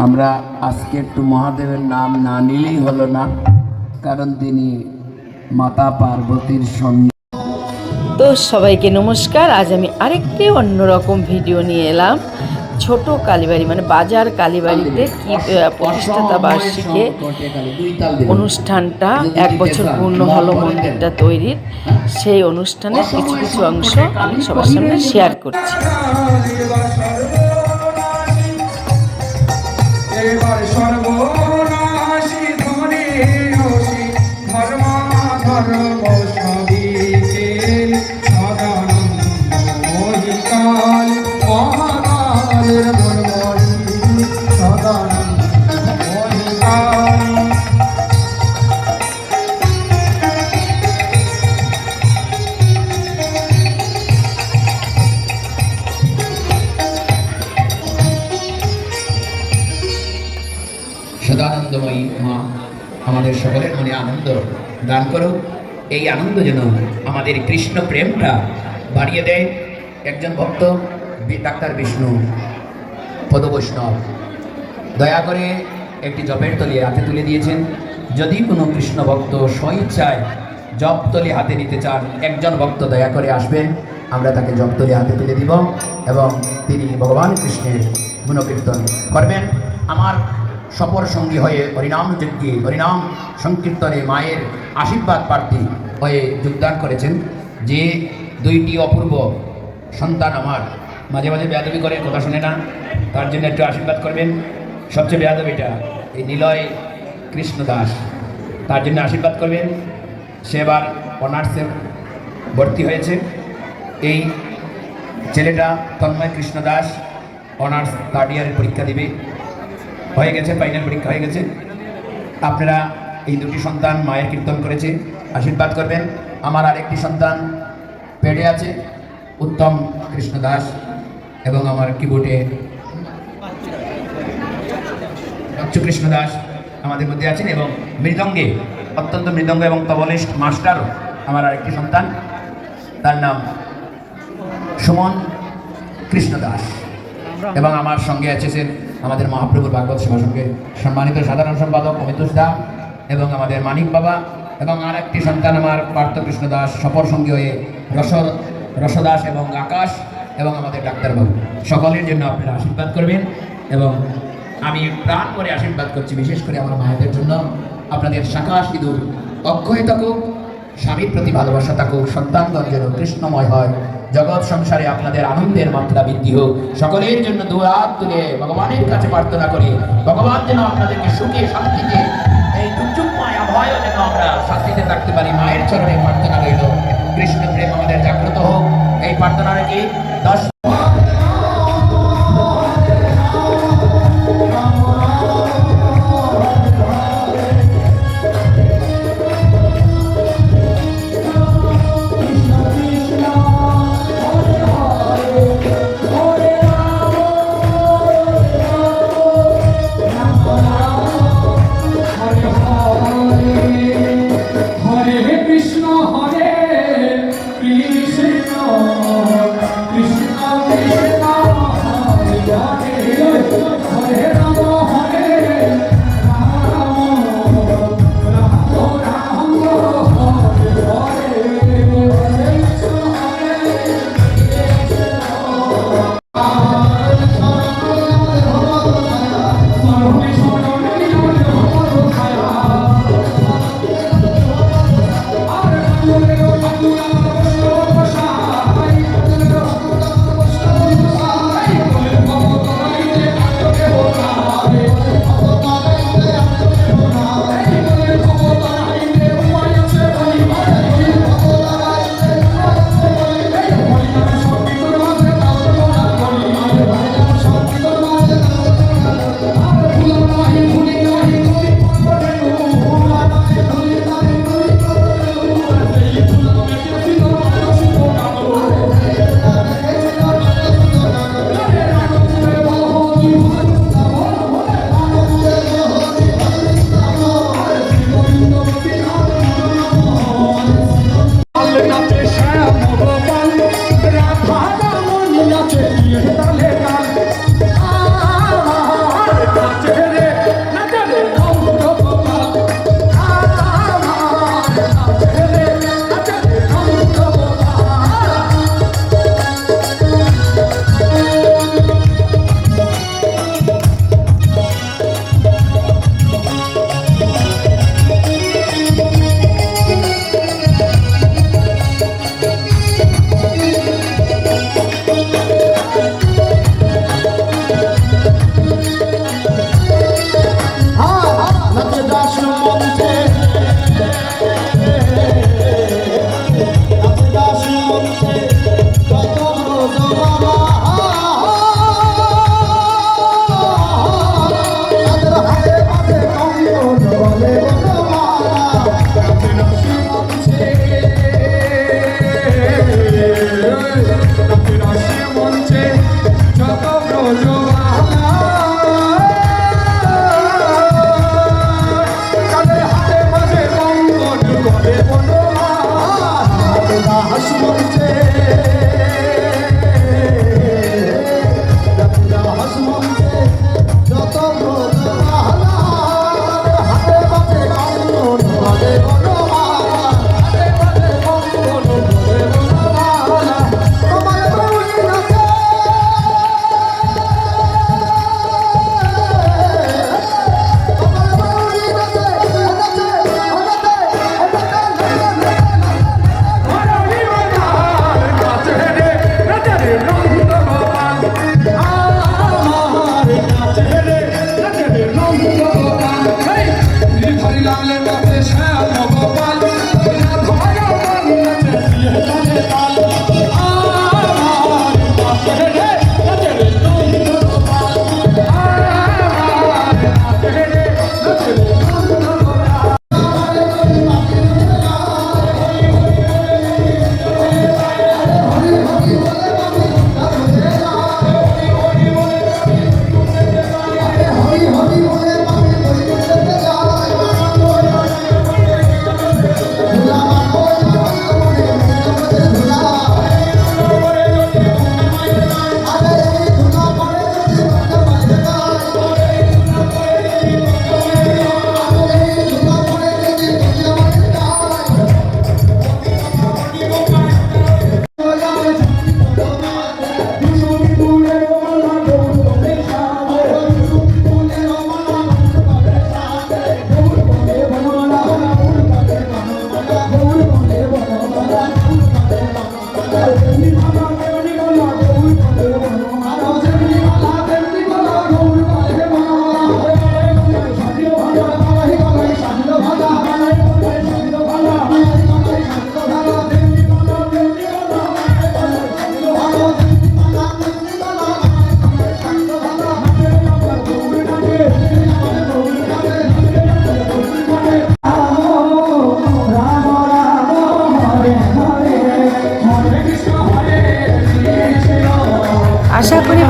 আমরা আজকে একটু মহাদেবের নাম না নিলেই হলো না কারণ তিনি মাতা পার্বতীর সঙ্গে। তো সবাইকে নমস্কার আজ আমি আরেকটি অন্যরকম ভিডিও নিয়ে এলাম। ছোট কালীবাড়ি মানে বাজার কালীবাড়িতে কি প্রতিষ্ঠাতা বার্ষিকে অনুষ্ঠানটা এক বছর পূর্ণ হলো মন্দিরটা তৈরির সেই অনুষ্ঠানের কিছু কিছু অংশ আমি সবার সামনে শেয়ার করছি। আনন্দ দান করো। এই আনন্দ যেন আমাদের কৃষ্ণ প্রেমটা বাড়িয়ে দেয়। একজন ভক্ত ডাক্তার বিষ্ণু পদবৈষ্ণব। দয়া করে একটি জপের তলি হাতে তুলে দিয়েছেন। যদি কোনো কৃষ্ণ ভক্ত স্বইচ্ছায় জপ তলি হাতে নিতে চান, একজন ভক্ত দয়া করে আসবেন আমরা তাকে জপ তলি হাতে তুলে দিব এবং তিনি ভগবান কৃষ্ণের গুণকীর্তন করবেন। আমার সপর সঙ্গী হয়ে হরিনাম যজ্ঞে হরিনাম সংকীর্তনে মায়ের আশীর্বাদ প্রার্থী হয়ে যোগদান করেছেন। যে দুইটি অপূর্ব সন্তান আমার মাঝে মাঝে বেয়াদবি করে, কথা শোনে না, তার জন্য একটু আশীর্বাদ করবেন। সবচেয়ে বেয়াদবিটা এই নিলয় কৃষ্ণ দাস, তার জন্য আশীর্বাদ করবেন। সে এবার অনার্সে ভর্তি হয়েছে। এই ছেলেটা তন্ময় কৃষ্ণ দাস অনার্স থার্ড ইয়ারের পরীক্ষা দিবে। হয়ে গেছে ফাইনাল পরীক্ষা হয়ে গেছে। আপনারা এই দুটি সন্তান মায়ের কীর্তন করেছে, আশীর্বাদ করবেন। আমার আরেকটি সন্তান পেড়ে আছে, উত্তম কৃষ্ণ দাস এবং আমার কিবোর্ডে কৃষ্ণ দাস আমাদের মধ্যে আছেন এবং মৃদঙ্গে, অত্যন্ত মৃদঙ্গ এবং তবলিস্ট মাস্টারও আমার আরেকটি সন্তান। তার নাম সুমন কৃষ্ণ দাস এবং আমার সঙ্গে আছেন আমাদের মহাপ্রভুর ভাগবত সেবা সম্মানিত সাধারণ সম্পাদক অমিতুষ দা এবং আমাদের মানিক বাবা এবং আর একটি সন্তান আমার পার্থ কৃষ্ণ দাস, সফর সঙ্গী হয়ে রস রসদাস এবং আকাশ এবং আমাদের ডাক্তারবাবু। সকলের জন্য আপনারা আশীর্বাদ করবেন এবং আমি প্রাণ করে আশীর্বাদ করছি বিশেষ করে আমার মায়েদের জন্য। আপনাদের শাখা সিঁদুর অক্ষয় থাকুক স্বামীর প্রতি ভালোবাসা থাকুক সন্তানগণ যেন কৃষ্ণময় হয়। জগৎ সংসারে আপনাদের আনন্দের মাত্রা বৃদ্ধি হোক। সকলের জন্য দুহাত তুলে ভগবানের কাছে প্রার্থনা করি। ভগবান যেন আপনাদেরকে সুখে, শান্তিতে, এই দুর্যোগময় আবহাওয়া যেন আমরা শান্তিতে থাকতে পারি। মায়ের চরণে প্রার্থনা রইল। কৃষ্ণ প্রেম আমাদের জাগ্রত হোক। এই প্রার্থনা রেখে দশ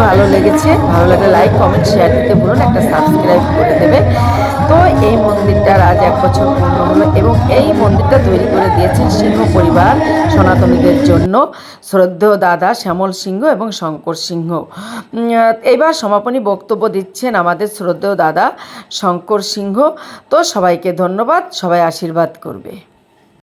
ভালো লেগেছে, ভালো লাগলে লাইক কমেন্ট শেয়ার দিতে বলুন একটা সাবস্ক্রাইব করে দেবে। তো এই মন্দিরটার আজ এক বছর পূর্ণ হলো এবং এই মন্দিরটা তৈরি করে দিয়েছেন সিংহ পরিবার সনাতনীদের জন্য, শ্রদ্ধেয় দাদা শ্যামল সিংহ এবং শঙ্কর সিংহ। এবার সমাপনী বক্তব্য দিচ্ছেন আমাদের শ্রদ্ধেয় দাদা শঙ্কর সিংহ। তো সবাইকে ধন্যবাদ, সবাই আশীর্বাদ করবে।